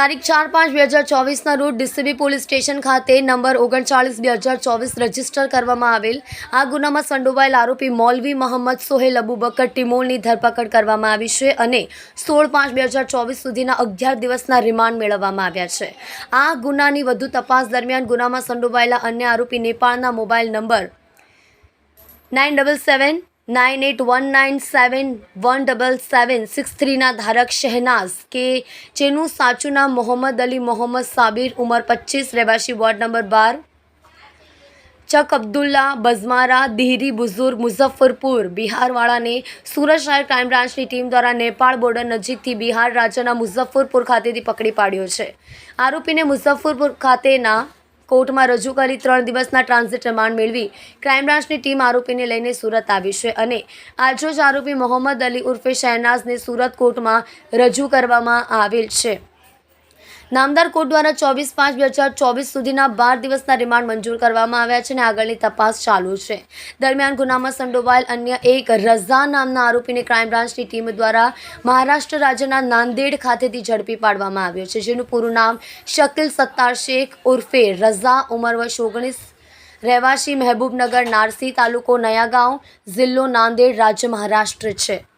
તારીખ ચાર પાંચ બે હજાર ચોવીસના રોજ ડીસીબી પોલીસ સ્ટેશન ખાતે નંબર ઓગણચાળીસ બે હજાર ચોવીસ રજિસ્ટર કરવામાં આવેલ. આ ગુનામાં સંડોવાયેલ આરોપી મૌલવી મોહમ્મદ સોહેલ અબુબકર ટિમોલની ધરપકડ કરવામાં આવી છે અને સોળ પાંચ બે હજાર ચોવીસ સુધીના અગિયાર દિવસના રિમાન્ડ મેળવવામાં આવ્યા છે. આ ગુનાની વધુ તપાસ દરમિયાન ગુનામાં સંડોવાયેલા અન્ય આરોપી નેપાળના mobile number nine double seven nine eight one nine seven one double seven six થ્રીના ધારક શહેનાઝ કે જેનું સાચું નામ મોહમ્મદ અલી મોહમ્મદ સાબિર ઉંમર પચીસ રહેવાસી વોર્ડ નંબર બાર ચક અબ્દુલ્લા બઝમારા દિહરી બુઝુર્ગ મુઝફ્ફરપુર બિહારવાળાને સુરત શહેર ક્રાઇમ બ્રાન્ચની ટીમ દ્વારા નેપાળ બોર્ડર નજીકથી બિહાર રાજ્યના મુઝફ્ફરપુર ખાતેથી પકડી પાડ્યો છે આરોપીને મુઝફ્ફરપુર ખાતેના કોર્ટમાં રજૂ કરી ત્રણ દિવસના ટ્રાન્ઝિટ રિમાન્ડ મેળવી ક્રાઇમ બ્રાન્ચની ટીમ આરોપીને લઈને સુરત આવી છે અને આજરોજ આરોપી મોહમ્મદ અલી ઉર્ફે શહેનાઝને સુરત કોર્ટમાં રજૂ કરવામાં આવેલ છે. નામદાર કોર્ટ દ્વારા ચોવીસ પાંચ બે હજાર ચોવીસ સુધીના બાર દિવસના રિમાન્ડ મંજૂર કરવામાં આવ્યા છે અને આગળની તપાસ ચાલુ છે. દરમિયાન ગુનામાં સંડોવાયેલ અન્ય એક રઝા નામના આરોપીને ક્રાઇમ બ્રાન્ચની ટીમ દ્વારા મહારાષ્ટ્ર રાજ્યના નાંદેડ ખાતેથી ઝડપી પાડવામાં આવ્યો છે, જેનું પૂરું નામ શકીલ સત્તાર શેખ ઉર્ફે રઝા ઉમર વર્ષ ઓગણીસ, રહેવાસી મહેબૂબનગર નારસી તાલુકો નયાગાંવ, જિલ્લો નાંદેડ, રાજ્ય મહારાષ્ટ્ર છે.